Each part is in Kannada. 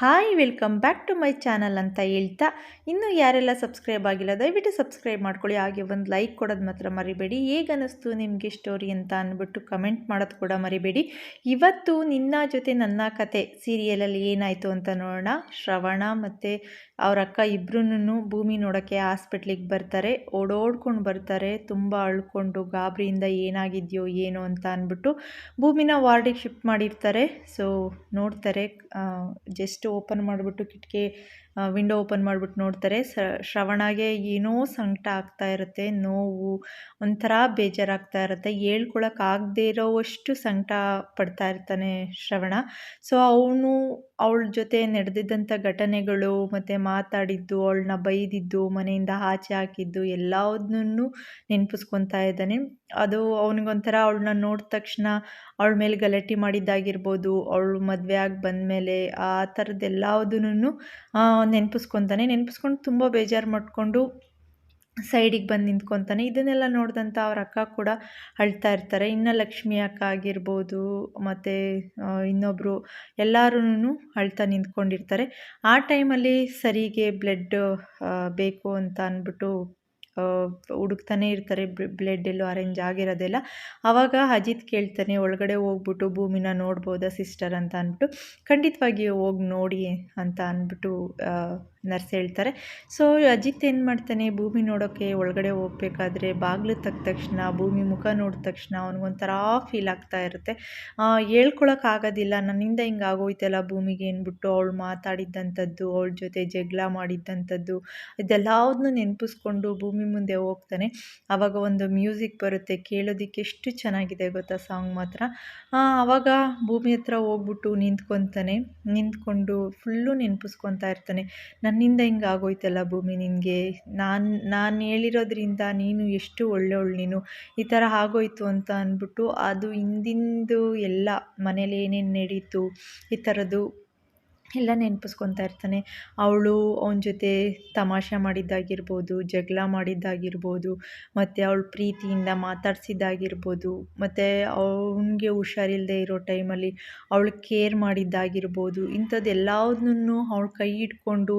Hi, welcome back to my channel ಅಂತ ಹೇಳ್ತಾ, ಇನ್ನೂ ಯಾರೆಲ್ಲ ಸಬ್ಸ್ಕ್ರೈಬ್ ಆಗಿಲ್ಲ, ದಯವಿಟ್ಟು ಸಬ್ಸ್ಕ್ರೈಬ್ ಮಾಡ್ಕೊಳ್ಳಿ, ಹಾಗೆ ಒಂದು ಲೈಕ್ ಕೊಡೋದು ಮಾತ್ರ ಮರಿಬೇಡಿ. ಹೇಗೆ ಅನ್ನಿಸ್ತು ನಿಮಗೆ ಸ್ಟೋರಿ ಅಂತ ಅಂದ್ಬಿಟ್ಟು ಕಮೆಂಟ್ ಮಾಡೋದು ಕೂಡ ಮರಿಬೇಡಿ. ಇವತ್ತು ನಿನ್ನ ಜೊತೆ ನನ್ನ ಕತೆ ಸೀರಿಯಲಲ್ಲಿ ಏನಾಯಿತು ಅಂತ ನೋಡೋಣ. ಶ್ರವಣ ಮತ್ತು ಅವ್ರ ಅಕ್ಕ ಇಬ್ರೂ ಭೂಮಿ ನೋಡೋಕ್ಕೆ ಹಾಸ್ಪಿಟ್ಲಿಗೆ ಬರ್ತಾರೆ. ಓಡೋಡ್ಕೊಂಡು ಬರ್ತಾರೆ. ತುಂಬ ಅಳ್ಕೊಂಡು ಗಾಬರಿಯಿಂದ ಏನಾಗಿದೆಯೋ ಏನೋ ಅಂತ ಅಂದ್ಬಿಟ್ಟು ಭೂಮಿನ ವಾರ್ಡಿಗೆ ಶಿಫ್ಟ್ ಮಾಡಿರ್ತಾರೆ. ಸೊ ನೋಡ್ತಾರೆ ಜಸ್ಟ್ ಓಪನ್ ಮಾಡಿಬಿಟ್ಟು ಕಿಟಕಿ ವಿಂಡೋ ಓಪನ್ ಮಾಡಿಬಿಟ್ಟು ನೋಡ್ತಾರೆ. ಶ್ರವಣಗೆ ಏನೋ ಸಂಕಟ ಆಗ್ತಾ ಇರುತ್ತೆ, ನೋವು, ಒಂಥರ ಬೇಜಾರಾಗ್ತಾ ಇರುತ್ತೆ. ಹೇಳ್ಕೊಳಕ್ಕಾಗದೇ ಇರೋವಷ್ಟು ಸಂಕಟ ಪಡ್ತಾ ಇರ್ತಾನೆ ಶ್ರವಣ. ಸೊ ಅವನು ಅವಳ ಜೊತೆ ನಡೆದಿದ್ದಂಥ ಘಟನೆಗಳು ಮತ್ತು ಮಾತಾಡಿದ್ದು, ಅವಳನ್ನ ಬೈದಿದ್ದು, ಮನೆಯಿಂದ ಆಚೆ ಹಾಕಿದ್ದು ಎಲ್ಲದನ್ನೂ ನೆನಪಿಸ್ಕೊತಾ ಇದ್ದಾನೆ. ಅದು ಅವನಿಗೊಂಥರ ಅವಳನ್ನ ನೋಡಿದ ತಕ್ಷಣ ಅವಳ ಮೇಲೆ ಗಲಾಟೆ ಮಾಡಿದ್ದಾಗಿರ್ಬೋದು, ಅವಳು ಮದುವೆ ಆಗಿ ಬಂದಮೇಲೆ ಆ ಥರದ್ದೆಲ್ಲದನ್ನೂ ನೆನಪಿಸ್ಕೊತಾನೆ. ನೆನಪಿಸ್ಕೊಂಡು ತುಂಬ ಬೇಜಾರು ಮಾಡಿಕೊಂಡು ಸೈಡಿಗೆ ಬಂದು ನಿಂತ್ಕೊತಾನೆ. ಇದನ್ನೆಲ್ಲ ನೋಡಿದಂಥ ಅವ್ರ ಅಕ್ಕ ಕೂಡ ಅಳ್ತಾ ಇರ್ತಾರೆ. ಇನ್ನು ಲಕ್ಷ್ಮಿ ಅಕ್ಕ ಆಗಿರ್ಬೋದು, ಮತ್ತು ಇನ್ನೊಬ್ಬರು ಎಲ್ಲರೂ ಅಳ್ತಾ ನಿಂತ್ಕೊಂಡಿರ್ತಾರೆ. ಆ ಟೈಮಲ್ಲಿ ಸರಿಗೆ ಬ್ಲಡ್ ಬೇಕು ಅಂತ ಅಂದ್ಬಿಟ್ಟು ಹುಡುಕ್ತಾನೆ ಇರ್ತಾರೆ ಬ್ಲಡ್ ಎಲ್ಲೂ ಅರೇಂಜ್ ಆಗಿರೋದಿಲ್ಲ. ಆವಾಗ ಅಜಿತ್ ಕೇಳ್ತಾನೆ, ಒಳಗಡೆ ಹೋಗ್ಬಿಟ್ಟು ಭೂಮಿನ ನೋಡ್ಬೋದಾ ಸಿಸ್ಟರ್ ಅಂತ ಅಂದ್ಬಿಟ್ಟು ಖಂಡಿತವಾಗಿ ಹೋಗಿ ನೋಡಿ ಅಂತ ಅಂದ್ಬಿಟ್ಟು ನರ್ಸ್ ಹೇಳ್ತಾರೆ. ಸೊ ಅಜಿತ್ ಏನು ಮಾಡ್ತಾನೆ? ಭೂಮಿ ನೋಡೋಕ್ಕೆ ಒಳಗಡೆ ಹೋಗ್ಬೇಕಾದ್ರೆ ಬಾಗಿಲು ತಕ್ಕ ತಕ್ಷಣ, ಭೂಮಿ ಮುಖ ನೋಡಿದ ತಕ್ಷಣ ಅವನಿಗೊಂಥರ ಫೀಲ್ ಆಗ್ತಾ ಇರುತ್ತೆ. ಹೇಳ್ಕೊಳಕ್ಕಾಗೋದಿಲ್ಲ ನನ್ನಿಂದ ಹಿಂಗೆ ಆಗೋಯ್ತಲ್ಲ ಭೂಮಿಗೆ ಏನ್ಬಿಟ್ಟು ಅವಳು ಮಾತಾಡಿದ್ದಂಥದ್ದು, ಅವಳ ಜೊತೆ ಜಗಳ ಮಾಡಿದ್ದಂಥದ್ದು ಇದೆಲ್ಲದನ್ನೂ ನೆನಪಿಸ್ಕೊಂಡು ಭೂಮಿ ಮುಂದೆ ಹೋಗ್ತಾನೆ. ಆವಾಗ ಒಂದು ಮ್ಯೂಸಿಕ್ ಬರುತ್ತೆ, ಕೇಳೋದಕ್ಕೆ ಎಷ್ಟು ಚೆನ್ನಾಗಿದೆ ಗೊತ್ತಾ ಸಾಂಗ್ ಮಾತ್ರ. ಆವಾಗ ಭೂಮಿ ಹತ್ರ ಹೋಗ್ಬಿಟ್ಟು ನಿಂತ್ಕೊತಾನೆ. ನಿಂತ್ಕೊಂಡು ಫುಲ್ಲು ನೆನಪಿಸ್ಕೊತಾ ಇರ್ತಾನೆ. ನನ್ನಿಂದ ಹಿಂಗೆ ಆಗೋಯ್ತಲ್ಲ ಭೂಮಿ ನಿನಗೆ? ನಾನು ನಾನು ಹೇಳಿರೋದ್ರಿಂದ ನೀನು ಎಷ್ಟು ಒಳ್ಳೆಯವಳು ನೀನು. ಈ ಥರ ಆಗೋಯ್ತು ಅಂತ ಅಂದ್ಬಿಟ್ಟು ಅದು ಹಿಂದಿಂದು ಎಲ್ಲ ಮನೇಲಿ ಏನೇನು ನಡೀತು. ಈ ಥರದ್ದು ಎಲ್ಲ ನೆನಪಿಸ್ಕೊತಾ ಇರ್ತಾನೆ. ಅವಳು ಅವನ ಜೊತೆ ತಮಾಷೆ ಮಾಡಿದ್ದಾಗಿರ್ಬೋದು, ಜಗಳ ಮಾಡಿದ್ದಾಗಿರ್ಬೋದು, ಮತ್ತು ಅವಳು ಪ್ರೀತಿಯಿಂದ ಮಾತಾಡ್ಸಿದ್ದಾಗಿರ್ಬೋದು, ಮತ್ತು ಅವನಿಗೆ ಹುಷಾರಿಲ್ಲದೆ ಇರೋ ಟೈಮಲ್ಲಿ ಅವಳು ಕೇರ್ ಮಾಡಿದ್ದಾಗಿರ್ಬೋದು ಇಂಥದ್ದೆಲ್ಲದನ್ನೂ ಅವಳು ಕೈ ಹಿಡ್ಕೊಂಡು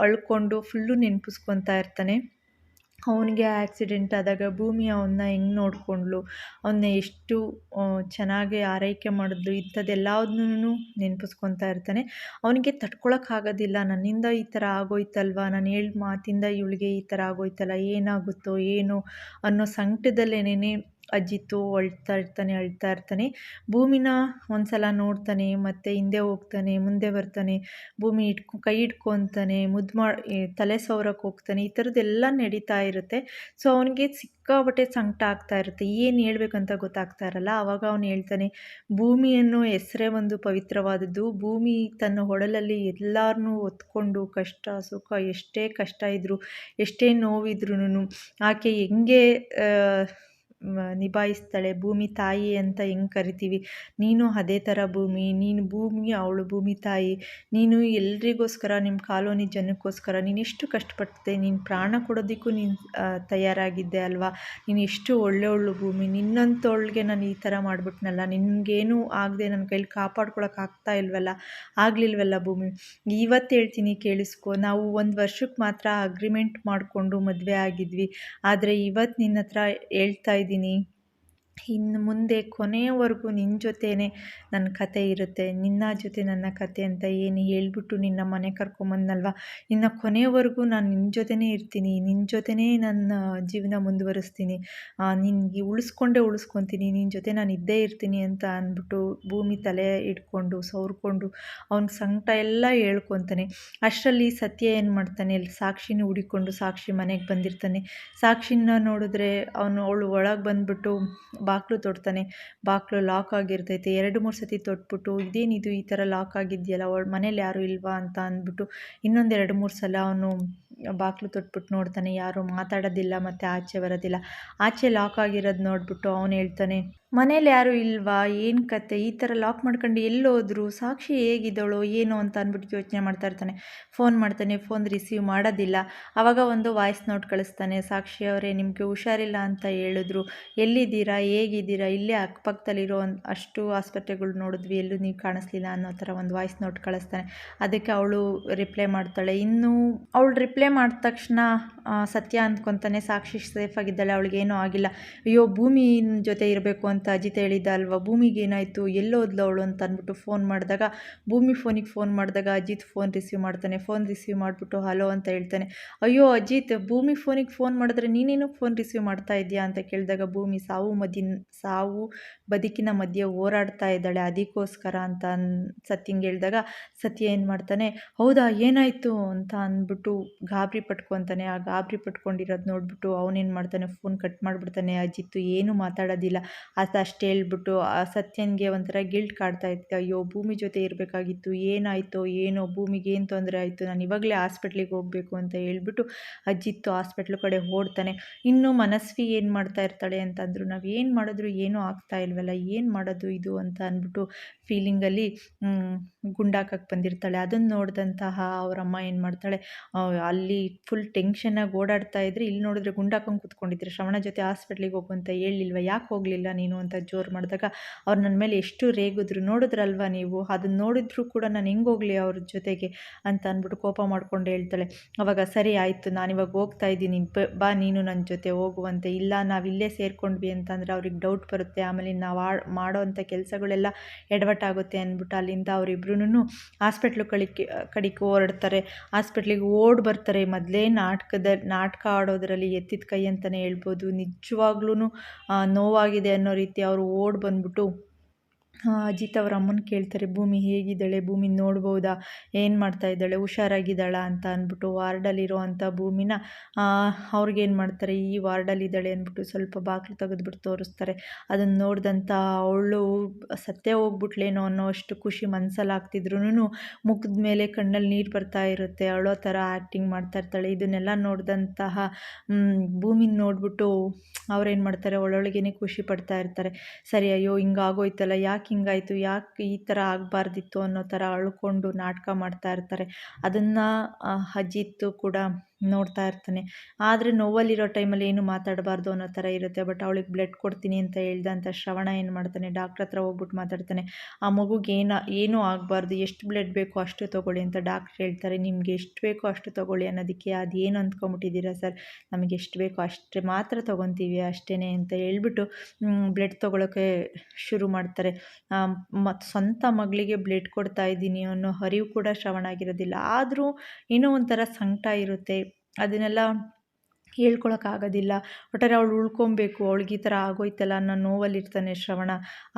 ಅಳ್ಕೊಂಡು ಫುಲ್ಲು ನೆನಪಿಸ್ಕೊತಾ ಇರ್ತಾನೆ. ಅವನಿಗೆ ಆ್ಯಕ್ಸಿಡೆಂಟ್ ಆದಾಗ ಭೂಮಿ ಅವನ್ನ ಹೆಂಗೆ ನೋಡಿಕೊಂಡ್ಳು ಅವನ್ನ ಎಷ್ಟು ಚೆನ್ನಾಗಿ ಆರೈಕೆ ಮಾಡಿದ್ಲು? ಇಂಥದ್ದೆಲ್ಲದನ್ನೂ ನೆನಪಿಸ್ಕೊತಾ ಇರ್ತಾನೆ. ಅವನಿಗೆ ತಡ್ಕೊಳಕ್ಕಾಗೋದಿಲ್ಲ ನನ್ನಿಂದ ಈ ಥರ ಆಗೋಯ್ತಲ್ವ? ನಾನು ಹೇಳಿದ ಮಾತಿಂದ ಇವಳಿಗೆ ಈ ಥರ ಆಗೋಯ್ತಲ್ಲ? ಏನಾಗುತ್ತೋ, ಏನೋ ಅನ್ನೋ ಸಂಕಟದಲ್ಲೇನೇ ಅಜ್ಜಿತ್ತು ಅಳ್ತಾ ಇರ್ತಾನೆ ಅಳ್ತಾ ಇರ್ತಾನೆ. ಭೂಮಿನ ಒಂದು ಸಲ ನೋಡ್ತಾನೆ, ಮತ್ತು ಹಿಂದೆ ಹೋಗ್ತಾನೆ, ಮುಂದೆ ಬರ್ತಾನೆ. ಭೂಮಿ ಇಟ್ಕೊ, ಕೈ ಇಟ್ಕೊತಾನೆ, ಮುದ್ದು ಮಾಡಿ ತಲೆ ಸೌರಕ್ಕೆ ಹೋಗ್ತಾನೆ. ಈ ಥರದ್ದೆಲ್ಲ ನಡೀತಾ ಇರುತ್ತೆ. ಸೊ, ಅವನಿಗೆ ಸಿಕ್ಕಾಬಟ್ಟೆ ಸಂಕಟ ಆಗ್ತಾ ಇರುತ್ತೆ. ಏನು ಹೇಳ್ಬೇಕಂತ ಗೊತ್ತಾಗ್ತಾ ಇರಲ್ಲ. ಆವಾಗ ಅವನು ಹೇಳ್ತಾನೆ, ಭೂಮಿಯನ್ನು ಹೆಸರೇ ಒಂದು ಪವಿತ್ರವಾದದ್ದು. ಭೂಮಿ ತನ್ನ ಹೊಡಲಲ್ಲಿ ಎಲ್ಲರನ್ನೂ ಹೊತ್ಕೊಂಡು ಕಷ್ಟ, ಸುಖ, ಎಷ್ಟೇ ಕಷ್ಟ ಇದ್ದರೂ ಎಷ್ಟೇ ನೋವಿದ್ರೂ ಆಕೆ ಹೆಂಗೆ ನಿಭಾಯಿಸ್ತಾಳೆ. ಭೂಮಿ ತಾಯಿ ಅಂತ ಹೆಂಗೆ ಕರಿತೀವಿ? ನೀನು ಅದೇ ಥರ ಭೂಮಿ, ನೀನು ಭೂಮಿ, ಅವಳು ಭೂಮಿ ತಾಯಿ. ನೀನು ಎಲ್ರಿಗೋಸ್ಕರ ನಿಮ್ಮ ಕಾಲೋನಿ ಜನಕ್ಕೋಸ್ಕರ, ನೀನು ಎಷ್ಟು ಕಷ್ಟಪಟ್ಟಿದೆ ನೀನು ಪ್ರಾಣ ಕೊಡೋದಕ್ಕೂ ನೀನು ತಯಾರಾಗಿದ್ದೆ ಅಲ್ವಾ? ನೀನು ಎಷ್ಟು ಒಳ್ಳೆಯವಳು ಭೂಮಿ. ನಿನ್ನಂಥವಳಿಗೆ ನಾನು ಈ ಥರ ಮಾಡಿಬಿಟ್ನಲ್ಲ. ನಿನಗೇನು ಆಗದೆ ನನ್ನ ಕೈಲಿ ಕಾಪಾಡ್ಕೊಳಕ್ಕೆ ಆಗ್ತಾ ಇಲ್ವಲ್ಲ? ಆಗಲಿಲ್ವಲ್ಲ ಭೂಮಿ? ಇವತ್ತು ಹೇಳ್ತೀನಿ ಕೇಳಿಸ್ಕೋ. ನಾವು ಒಂದು ವರ್ಷಕ್ಕೆ ಮಾತ್ರ ಅಗ್ರಿಮೆಂಟ್ ಮಾಡಿಕೊಂಡು ಮದುವೆ ಆಗಿದ್ವಿ. ಆದರೆ ಇವತ್ತು ನಿನ್ನ ಹತ್ರ ಹೇಳ್ತಾ ಇದ್ದೀನಿ ಇನ್ನು ಮುಂದೆ ಕೊನೆಯವರೆಗೂ ನಿನ್ನ ಜೊತೆಯೇ ನನ್ನ ಕತೆ ಇರುತ್ತೆ. ನಿನ್ನ ಜೊತೆ ನನ್ನ ಕತೆ ಅಂತ ಏನು ಹೇಳಿಬಿಟ್ಟು ನಿನ್ನ ಮನೆ ಕರ್ಕೊಂಬಂದಲ್ವ ಇನ್ನು ಕೊನೆಯವರೆಗೂ ನಾನು ನಿನ್ನ ಜೊತೆನೇ ಇರ್ತೀನಿ. ನಿನ್ನ ಜೊತೆನೇ ನನ್ನ ಜೀವನ ಮುಂದುವರಿಸ್ತೀನಿ. ನಿನಗೆ ಉಳಿಸ್ಕೊಂಡೇ ಉಳಿಸ್ಕೊತೀನಿ. ನಿನ್ನ ಜೊತೆ ನಾನು ಇದ್ದೇ ಇರ್ತೀನಿ ಅಂತ ಅಂದ್ಬಿಟ್ಟು ಭೂಮಿ ತಲೆ ಇಟ್ಕೊಂಡು ಸೌರ್ಕೊಂಡು ಅವನ ಸಂಕಟ ಎಲ್ಲ ಹೇಳ್ಕೊತಾನೆ. ಅಷ್ಟರಲ್ಲಿ ಸತ್ಯ ಏನು ಮಾಡ್ತಾನೆ? ಸಾಕ್ಷಿನ ಹುಡಿಕೊಂಡು ಸಾಕ್ಷಿ ಮನೆಗೆ ಬಂದಿರ್ತಾನೆ. ಸಾಕ್ಷಿನ ನೋಡಿದ್ರೆ ಅವನು ಅವಳು ಒಳಗೆ ಬಂದುಬಿಟ್ಟು ಬಾಗಿಲು ತೊಡ್ತಾನೆ. ಬಾಗಿಲು ಲಾಕ್ ಆಗಿರ್ತೈತೆ. ಎರಡು ಮೂರು ಸತಿ ತೊಟ್ಬಿಟ್ಟು ಇದೇನಿದು ಈ ಥರ ಲಾಕ್ ಆಗಿದೆಯಲ್ಲ, ಅವಳ ಮನೇಲಿ ಯಾರೂ ಇಲ್ವಾ? ಅಂತ ಅಂದ್ಬಿಟ್ಟು, ಇನ್ನೊಂದು ಎರಡು ಮೂರು ಸಲ ಅವನು ಬಾಗಿಲು ತೊಟ್ಬಿಟ್ಟು ನೋಡ್ತಾನೆ. ಯಾರೂ ಮಾತಾಡೋದಿಲ್ಲ, ಮತ್ತು ಆಚೆ ಬರೋದಿಲ್ಲ. ಆಚೆ ಲಾಕ್ ಆಗಿರೋದು ನೋಡಿಬಿಟ್ಟು ಅವನು ಹೇಳ್ತಾನೆ ಮನೇಲಿ ಯಾರೂ ಇಲ್ವಾ? ಏನು ಕತೆ? ಈ ಥರ ಲಾಕ್ ಮಾಡ್ಕೊಂಡು ಎಲ್ಲೋದ್ರು ಸಾಕ್ಷಿ ಹೇಗಿದ್ದಳು ಏನು ಅಂತ ಅಂದ್ಬಿಟ್ಟು ಯೋಚನೆ ಮಾಡ್ತಾ ಇರ್ತಾನೆ. ಫೋನ್ ಮಾಡ್ತಾನೆ ಫೋನ್ ರಿಸೀವ್ ಮಾಡೋದಿಲ್ಲ. ಆವಾಗ ಒಂದು ವಾಯ್ಸ್ ನೋಟ್ ಕಳಿಸ್ತಾನೆ, ಸಾಕ್ಷಿ ಅವರೇ, ನಿಮಗೆ ಹುಷಾರಿಲ್ಲ ಅಂತ ಹೇಳಿದ್ರು. ಎಲ್ಲಿದ್ದೀರಾ? ಹೇಗಿದ್ದೀರಾ? ಇಲ್ಲೇ ಅಕ್ಕಪಕ್ಕದಲ್ಲಿರೋ ಒಂದು, ಅಷ್ಟು ಆಸ್ಪತ್ರೆಗಳು ನೋಡಿದ್ವಿ, ಎಲ್ಲೂ ನೀವು ಕಾಣಿಸ್ಲಿಲ್ಲ ಅನ್ನೋ ಥರ ಒಂದು ವಾಯ್ಸ್ ನೋಟ್ ಕಳಿಸ್ತಾನೆ. ಅದಕ್ಕೆ ಅವಳು ರಿಪ್ಲೈ ಮಾಡ್ತಾಳೆ. ಇನ್ನೂ ಅವಳು ರಿಪ್ಲೈ ಮಾಡಿದ ತಕ್ಷಣ ಸತ್ಯ ಅಂದ್ಕೊತಾನೆ, ಸಾಕ್ಷಿ ಸೇಫ್ ಆಗಿದ್ದಾಳೆ, ಅವಳಿಗೇನೂ ಆಗಿಲ್ಲ. ಅಯ್ಯೋ, ಭೂಮಿ ಜೊತೆ ಇರಬೇಕು ಅಂತ ಅಜಿತ್ ಹೇಳಿದ್ದ ಅಲ್ವಾ, ಭೂಮಿಗೆ ಏನಾಯಿತು ಎಲ್ಲೋದ್ಲು ಅವಳು ಅಂತ ಅಂದ್ಬಿಟ್ಟು ಫೋನ್ ಮಾಡಿದಾಗ, ಭೂಮಿ ಫೋನಿಗೆ ಫೋನ್ ಮಾಡಿದಾಗ ಅಜಿತ್ ಫೋನ್ ರಿಸೀವ್ ಮಾಡ್ತಾನೆ ಫೋನ್ ರಿಸೀವ್ ಮಾಡಿಬಿಟ್ಟು ಹಲೋ ಅಂತ ಹೇಳ್ತಾನೆ. ಅಯ್ಯೋ ಅಜಿತ್, ಭೂಮಿ ಫೋನಿಗೆ ಫೋನ್ ಮಾಡಿದ್ರೆ ನೀನೇನು ಫೋನ್ ರಿಸೀವ್ ಮಾಡ್ತಾ ಇದೆಯಾ ಅಂತ ಕೇಳಿದಾಗ ಭೂಮಿ ಸಾವು ಮದಿನ ಸಾವು ಬದುಕಿನ ಮಧ್ಯೆ ಹೋರಾಡ್ತಾ ಇದ್ದಾಳೆ ಅದಕ್ಕೋಸ್ಕರ ಅಂತ ಸತ್ಯಂಗೆ ಹೇಳಿದಾಗ ಸತ್ಯ ಏನು ಮಾಡ್ತಾನೆ, ಹೌದಾ, ಏನಾಯಿತು? ಅಂತ ಅಂದ್ಬಿಟ್ಟು ಗಾಬರಿ ಪಟ್ಕೊತಾನೆ. ಆ ಗಾಬರಿ ಪಟ್ಕೊಂಡಿರೋದು ನೋಡಿಬಿಟ್ಟು ಅವನೇನು ಮಾಡ್ತಾನೆ ಫೋನ್ ಕಟ್ ಮಾಡಿಬಿಡ್ತಾನೆ. ಅಜಿತ್ತು ಏನು ಮಾತಾಡೋದಿಲ್ಲ. ಆತ ಅಷ್ಟು ಹೇಳ್ಬಿಟ್ಟು ಆ ಸತ್ಯನಿಗೆ ಒಂಥರ ಗಿಲ್ಟ್ ಕಾಡ್ತಾ ಇತ್ತು ಅಯ್ಯೋ, ಭೂಮಿ ಜೊತೆ ಇರಬೇಕಾಗಿತ್ತು, ಏನಾಯಿತೋ, ಏನೋ, ಭೂಮಿಗೆ ಏನು ತೊಂದರೆ ಆಯಿತು, ನಾನು ಇವಾಗಲೇ ಹಾಸ್ಪಿಟ್ಲಿಗೆ ಹೋಗಬೇಕು ಅಂತ ಹೇಳ್ಬಿಟ್ಟು ಅಜ್ಜಿತ್ತು ಹಾಸ್ಪಿಟ್ಲ್ ಕಡೆ ಓಡ್ತಾನೆ. ಇನ್ನು ಮನಸ್ವಿ ಏನು ಮಾಡ್ತಾ ಇರ್ತಾಳೆ ಅಂತಂದ್ರು, ನಾವು ಏನು ಮಾಡಿದ್ರು ಏನೂ ಆಗ್ತಾ ಇಲ್ವಲ್ಲ, ಏನು ಮಾಡೋದು ಇದು ಅಂತ ಅಂದ್ಬಿಟ್ಟು ಫೀಲಿಂಗಲ್ಲಿ ಗುಂಡಾಕಕ್ಕೆ ಬಂದಿರ್ತಾಳೆ. ಅದನ್ನು ನೋಡಿದಂತಹ ಅವರಮ್ಮ ಏನು ಮಾಡ್ತಾಳೆ ಅಲ್ಲಿ ಫುಲ್ ಟೆನ್ಷನ್ನಾಗಿ ಓಡಾಡ್ತಾ ಇದ್ರೆ ಇಲ್ಲಿ ನೋಡಿದ್ರೆ ಗುಂಡಾಕೊಂಡು ಕೂತ್ಕೊಂಡಿದ್ರೆ, ಶ್ರವಣ ಜೊತೆ ಹಾಸ್ಪಿಟ್ಲಿಗೆ ಹೋಗು ಅಂತ ಹೇಳಿಲ್ವ? ಯಾಕೆ ಹೋಗಲಿಲ್ಲ ನೀನು ಅಂತ ಜೋರು ಮಾಡಿದಾಗ ಅವ್ರು ನನ್ನ ಮೇಲೆ ಎಷ್ಟು ರೇಗಿದ್ರು, ನೋಡಿದ್ರಲ್ವ ನೀವು? ಅದನ್ನ ನೋಡಿದ್ರು ಕೂಡ ನಾನು ಹಿಂಗೆ ಹೋಗಲಿ ಅವ್ರ ಜೊತೆಗೆ ಅಂತ ಅಂದ್ಬಿಟ್ಟು ಕೋಪ ಮಾಡ್ಕೊಂಡು ಹೇಳ್ತಾಳೆ. ಅವಾಗ, ಸರಿ ಆಯಿತು ನಾನಿವಾಗ ಹೋಗ್ತಾ ಇದ್ದೀನಿ. ಬಾ ನೀನು ನನ್ನ ಜೊತೆ ಹೋಗುವಂತೆ. ಇಲ್ಲ, ನಾವು ಇಲ್ಲೇ ಸೇರ್ಕೊಂಡ್ವಿ ಅಂತಂದರೆ ಅವ್ರಿಗೆ ಡೌಟ್ ಬರುತ್ತೆ. ಆಮೇಲೆ ನಾವು ಮಾಡೋ ಅಂಥ ಕೆಲಸಗಳೆಲ್ಲ ಎಡವಟ್ಟಾಗುತ್ತೆ ಅಂದ್ಬಿಟ್ಟು ಅಲ್ಲಿಂದ ಅವರಿಬ್ರು ಹಾಸ್ಪಿಟ್ಲು ಕಳಿಕೆ ಕಡಿಕೆ ಹೊರಡ್ತಾರೆ ಹಾಸ್ಪಿಟ್ಲಿಗೆ ಓಡ್ ಬರ್ತಾರೆ. ಮೊದಲೇ ನಾಟಕದ, ನಾಟಕ ಆಡೋದ್ರಲ್ಲಿ ಎತ್ತಿದ ಕೈ ಅಂತಲೇ ಹೇಳ್ಬೋದು. ನಿಜವಾಗ್ಲೂ ನೋವಾಗಿದೆ ಅನ್ನೋ ರೀತಿ ಅವರು ಓಡಿ ಬಂದ್ಬಿಟ್ಟು ಅಜಿತ್ ಅವ್ರ ಅಮ್ಮನ ಕೇಳ್ತಾರೆ, ಭೂಮಿ ಹೇಗಿದ್ದಾಳೆ? ಭೂಮಿ ನೋಡ್ಬೋದಾ? ಏನು ಮಾಡ್ತಾ ಇದ್ದಾಳೆ? ಹುಷಾರಾಗಿದ್ದಾಳ ಅಂತ ಅಂದ್ಬಿಟ್ಟು ವಾರ್ಡಲ್ಲಿರೋ ಅಂಥ ಭೂಮಿನ ಅವ್ರಿಗೇನು ಮಾಡ್ತಾರೆ? ಈ ವಾರ್ಡಲ್ಲಿದ್ದಾಳೆ ಅಂದ್ಬಿಟ್ಟು ಸ್ವಲ್ಪ ಬಾಗಿಲು ತೆಗೆದ್ಬಿಟ್ಟು ತೋರಿಸ್ತಾರೆ. ಅದನ್ನು ನೋಡಿದಂಥ ಅವಳು ಸತ್ತೇ ಹೋಗ್ಬಿಟ್ಲೇನೋ ಅನ್ನೋ ಅಷ್ಟು ಖುಷಿ ಮನಸ್ಸಲ್ಲಿ ಆಗ್ತಿದ್ರು ಮುಖದ ಮೇಲೆ ಕಣ್ಣಲ್ಲಿ ನೀರು ಬರ್ತಾ ಇರುತ್ತೆ. ಅಳೋ ಥರ ಆ್ಯಕ್ಟಿಂಗ್ ಮಾಡ್ತಾ ಇರ್ತಾಳೆ. ಇದನ್ನೆಲ್ಲ ನೋಡಿದಂತಹ ಭೂಮಿನ ನೋಡಿಬಿಟ್ಟು ಅವ್ರೇನು ಮಾಡ್ತಾರೆ? ಒಳೊಳಗೇನೆ ಖುಷಿ ಪಡ್ತಾ ಇರ್ತಾರೆ. ಸರಿ, ಅಯ್ಯೋ, ಹಿಂಗಾಗೋಯ್ತಲ್ಲ. ಯಾಕೆ ಹಿಂಗಾಯಿತು ಯಾಕೆ ಈ ಥರ ಆಗಬಾರ್ದಿತ್ತು ಅನ್ನೋ ಥರ ಅಳ್ಕೊಂಡು ನಾಟಕ ಮಾಡ್ತಾ ಇರ್ತಾರೆ. ಅದನ್ನು ಅಜಿತ್ ಕೂಡ ನೋಡ್ತಾ ಇರ್ತಾನೆ. ಆದರೆ ನೋವಲ್ಲಿರೋ ಟೈಮಲ್ಲಿ ಏನು ಮಾತಾಡಬಾರ್ದು ಅನ್ನೋ ಥರ ಇರುತ್ತೆ. ಬಟ್ ಅವಳಿಗೆ ಬ್ಲಡ್ ಕೊಡ್ತೀನಿ ಅಂತ ಹೇಳ್ದಂಥ ಶ್ರವಣ ಏನು ಮಾಡ್ತಾನೆ, ಡಾಕ್ಟ್ರ್ ಹತ್ರ ಹೋಗ್ಬಿಟ್ಟು ಮಾತಾಡ್ತಾನೆ. ಆ ಮಗುಗೆ ಏನು, ಏನೂ ಆಗಬಾರ್ದು. ಎಷ್ಟು ಬ್ಲಡ್ ಬೇಕೋ ಅಷ್ಟು ತೊಗೊಳ್ಳಿ ಅಂತ ಡಾಕ್ಟ್ರ್ ಹೇಳ್ತಾರೆ. ನಿಮ್ಗೆ ಎಷ್ಟು ಬೇಕೋ ಅಷ್ಟು ತೊಗೊಳ್ಳಿ ಅನ್ನೋದಕ್ಕೆ ಅದೇನು ಏನು ಅಂದ್ಕೊಂಬಿಟ್ಟಿದ್ದೀರಾ ಸರ್? ನಮಗೆ ಎಷ್ಟು ಬೇಕೋ ಅಷ್ಟೇ ಮಾತ್ರ ತೊಗೊತೀವಿ ಅಷ್ಟೇ ಅಂತ ಹೇಳ್ಬಿಟ್ಟು ಬ್ಲಡ್ ತೊಗೊಳೋಕ್ಕೆ ಶುರು ಮಾಡ್ತಾರೆ. ಮತ್ತು ಸ್ವಂತ ಮಗಳಿಗೆ ಬ್ಲಡ್ ಕೊಡ್ತಾ ಇದ್ದೀನಿ ಅನ್ನೋ ಹರಿವು ಕೂಡ ಶ್ರವಣ ಆಗಿರೋದಿಲ್ಲ. ಆದರೂ ಏನೋ ಒಂಥರ ಸಂಕಟ ಇರುತ್ತೆ. അതിനെല്ലാം ಹೇಳ್ಕೊಳಕ್ಕಾಗೋದಿಲ್ಲ ಒಟ್ಟಾರೆ ಅವಳು ಉಳ್ಕೊಬೇಕು, ಅವಳಿಗೆ ಈ ಥರ ಆಗೋಯ್ತಲ್ಲ ಅನ್ನೋ ನೋವಲ್ಲಿರ್ತಾನೆ ಶ್ರವಣ.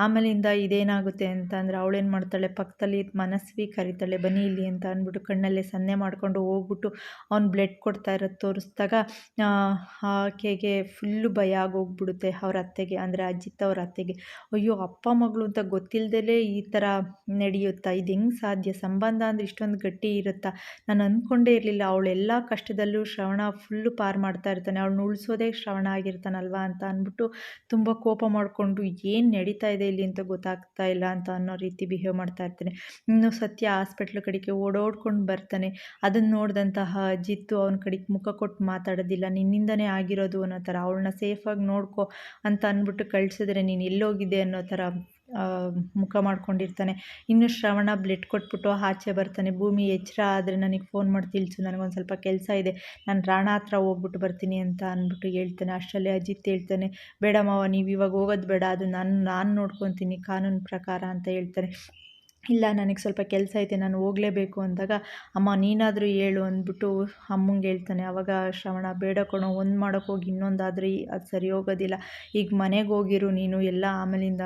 ಆಮೇಲಿಂದ ಇದೇನಾಗುತ್ತೆ ಅಂತ ಅಂದರೆ ಅವಳೇನು ಮಾಡ್ತಾಳೆ, ಪಕ್ಕದಲ್ಲಿ ಮನಸ್ವಿ ಕರಿತಾಳೆ, ಬನ್ನಿ ಇಲ್ಲಿ ಅಂತ ಅಂದ್ಬಿಟ್ಟು ಕಣ್ಣಲ್ಲೇ ಸನ್ನೆ ಮಾಡಿಕೊಂಡು ಹೋಗ್ಬಿಟ್ಟು ಅವ್ನು ಬ್ಲಡ್ ಕೊಡ್ತಾ ಇರೋದು ತೋರಿಸ್ದಾಗ ಆಕೆಗೆ ಫುಲ್ಲು ಭಯ ಆಗೋಗ್ಬಿಡುತ್ತೆ ಅವ್ರ ಅತ್ತೆಗೆ, ಅಂದರೆ ಅಜ್ಜಿತ್ತ ಅವ್ರ ಅತ್ತೆಗೆ. ಅಯ್ಯೋ, ಅಪ್ಪ ಮಗಳು ಅಂತ ಗೊತ್ತಿಲ್ಲದೇ ಈ ಥರ ನಡೆಯುತ್ತಾ? ಇದು ಹೆಂಗೆ ಸಾಧ್ಯ? ಸಂಬಂಧ ಅಂದರೆ ಇಷ್ಟೊಂದು ಗಟ್ಟಿ ಇರುತ್ತಾ? ನಾನು ಅಂದ್ಕೊಂಡೇ ಇರಲಿಲ್ಲ. ಅವಳೆಲ್ಲ ಕಷ್ಟದಲ್ಲೂ ಶ್ರವಣ ಫುಲ್ಲು ಪಾರು ಮಾಡ್ತಾ ಇರ್ತಾನೆ ಅವ್ಳನ್ನ ಉಳಿಸೋದೇ ಶ್ರವಣ ಆಗಿರ್ತಾನಲ್ವ ಅಂತ ಅಂದ್ಬಿಟ್ಟು ತುಂಬ ಕೋಪ ಮಾಡಿಕೊಂಡು, ಏನು ನಡೀತಾ ಇದೆ ಇಲ್ಲಿ ಅಂತ ಗೊತ್ತಾಗ್ತಾ ಇಲ್ಲ ಅಂತ ಅನ್ನೋ ರೀತಿ ಬಿಹೇವ್ ಮಾಡ್ತಾ ಇರ್ತಾನೆ ಇನ್ನು ಸತ್ಯ ಹಾಸ್ಪಿಟ್ಲ್ ಕಡೆಗೆ ಓಡೋಡ್ಕೊಂಡು ಬರ್ತಾನೆ. ಅದನ್ನು ನೋಡಿದಂತಹ ಜಿತ್ತು ಅವನ ಕಡೆಗೆ ಮುಖ ಕೊಟ್ಟು ಮಾತಾಡೋದಿಲ್ಲ, ನಿನ್ನಿಂದನೇ ಆಗಿರೋದು ಅನ್ನೋ ಥರ, ಅವಳನ್ನ ಸೇಫಾಗಿ ನೋಡ್ಕೊ ಅಂತ ಅಂದ್ಬಿಟ್ಟು ಕಳಿಸಿದ್ರೆ ನೀನು ಎಲ್ಲೋಗಿದ್ದೆ ಅನ್ನೋ ಥರ ಮುಖ ಮಾಡ್ಕೊಂಡಿರ್ತಾನೆ. ಇನ್ನು ಶ್ರವಣ ಬ್ಲೆಡ್ ಕೊಟ್ಬಿಟ್ಟು ಆಚೆ ಬರ್ತಾನೆ. ಭೂಮಿ ಎಚ್ಚರ ಆದರೆ ನನಗೆ ಫೋನ್ ಮಾಡಿ ತಿಳಿಸು, ನನಗೊಂದು ಸ್ವಲ್ಪ ಕೆಲಸ ಇದೆ. ನಾನು ರಾಣ ಹತ್ರ ಹೋಗ್ಬಿಟ್ಟು ಬರ್ತೀನಿ ಅಂತ ಅಂದ್ಬಿಟ್ಟು ಹೇಳ್ತಾನೆ. ಅಷ್ಟರಲ್ಲಿ ಅಜಿತ್ ಹೇಳ್ತಾನೆ ಬೇಡ ಮಾವ ನೀವು ಇವಾಗ ಹೋಗೋದು ಬೇಡ. ಅದು ನಾನು ನಾನು ನೋಡ್ಕೊತೀನಿ ಕಾನೂನು ಪ್ರಕಾರ ಅಂತ ಹೇಳ್ತಾನೆ. ಇಲ್ಲ, ನನಗೆ ಸ್ವಲ್ಪ ಕೆಲಸ ಐತೆ, ನಾನು ಹೋಗಲೇಬೇಕು ಅಂದಾಗ, ಅಮ್ಮ, ನೀನಾದರೂ ಹೇಳು ಅಂದ್ಬಿಟ್ಟು ಅಮ್ಮಂಗೆ ಹೇಳ್ತಾನೆ. ಆವಾಗ ಶ್ರವಣ, ಬೇಡ ಕಣೋ, ಒಂದು ಮಾಡೋಕ್ಕೆ ಹೋಗಿ, ಇನ್ನೊಂದಾದರೆ ಅದು ಸರಿ ಹೋಗೋದಿಲ್ಲ. ಈಗ ಮನೆಗೆ ಹೋಗಿರು, ನೀನು ಎಲ್ಲ ಆಮೇಲಿಂದ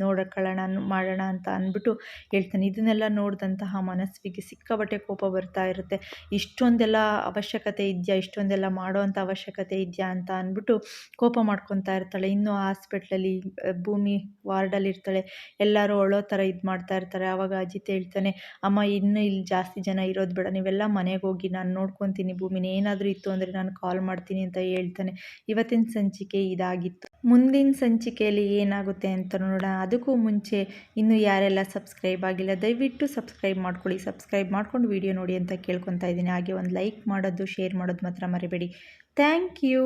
ನೋಡಕೊಳ್ಳೋಣ ಮಾಡೋಣ ಅಂತ ಅಂದ್ಬಿಟ್ಟು ಹೇಳ್ತಾನೆ. ಇದನ್ನೆಲ್ಲ ನೋಡಿದಂತಹ ಮನಸ್ವಿಗೆ ಸಿಕ್ಕಾಬಟ್ಟೆ ಕೋಪ ಬರ್ತಾ ಇರುತ್ತೆ. ಇಷ್ಟೊಂದೆಲ್ಲ ಅವಶ್ಯಕತೆ ಇದೆಯಾ? ಇಷ್ಟೊಂದೆಲ್ಲ ಮಾಡೋವಂಥ ಅವಶ್ಯಕತೆ ಇದೆಯಾ ಅಂತ ಅಂದ್ಬಿಟ್ಟು ಕೋಪ ಮಾಡ್ಕೊತಾ ಇರ್ತಾಳೆ. ಇನ್ನೂ ಹಾಸ್ಪಿಟ್ಲಲ್ಲಿ, ಭೂಮಿ ವಾರ್ಡಲ್ಲಿ ಇರ್ತಾಳೆ. ಎಲ್ಲರೂ ಅಳೋ ಥರ ಇದು ಮಾಡ್ತಾ ಇರ್ತಾರೆ. ಆವಾಗ ಅಜಿತ್ ಹೇಳ್ತಾನೆ, ಅಮ್ಮ, ಇನ್ನೂ ಇಲ್ಲಿ ಜಾಸ್ತಿ ಜನ ಇರೋದು ಬೇಡ, ನೀವೆಲ್ಲ ಮನೆಗೆ ಹೋಗಿ ನಾನು ನೋಡ್ಕೊತೀನಿ, ಭೂಮಿನ ಏನಾದರೂ ಇತ್ತು ಅಂದರೆ ನಾನು ಕಾಲ್ ಮಾಡ್ತೀನಿ ಅಂತ ಹೇಳ್ತಾನೆ. ಇವತ್ತಿನ ಸಂಚಿಕೆ ಇದಾಗಿತ್ತು. ಮುಂದಿನ ಸಂಚಿಕೆಯಲ್ಲಿ ಏನಾಗುತ್ತೆ ಅಂತ ನೋಡೋಣ. ಅದಕ್ಕೂ ಮುಂಚೆ ಇನ್ನು ಯಾರೆಲ್ಲ ಸಬ್ಸ್ಕ್ರೈಬ್ ಆಗಿಲ್ಲ, ದಯವಿಟ್ಟು ಸಬ್ಸ್ಕ್ರೈಬ್ ಮಾಡ್ಕೊಳ್ಳಿ. ಸಬ್ಸ್ಕ್ರೈಬ್ ಮಾಡ್ಕೊಂಡು ವಿಡಿಯೋ ನೋಡಿ ಅಂತ ಕೇಳ್ಕೊತಾ ಇದ್ದೀನಿ. ಹಾಗೆ ಒಂದು ಲೈಕ್ ಮಾಡೋದು ಶೇರ್ ಮಾಡೋದು ಮಾತ್ರ ಮರಿಬೇಡಿ. Thank you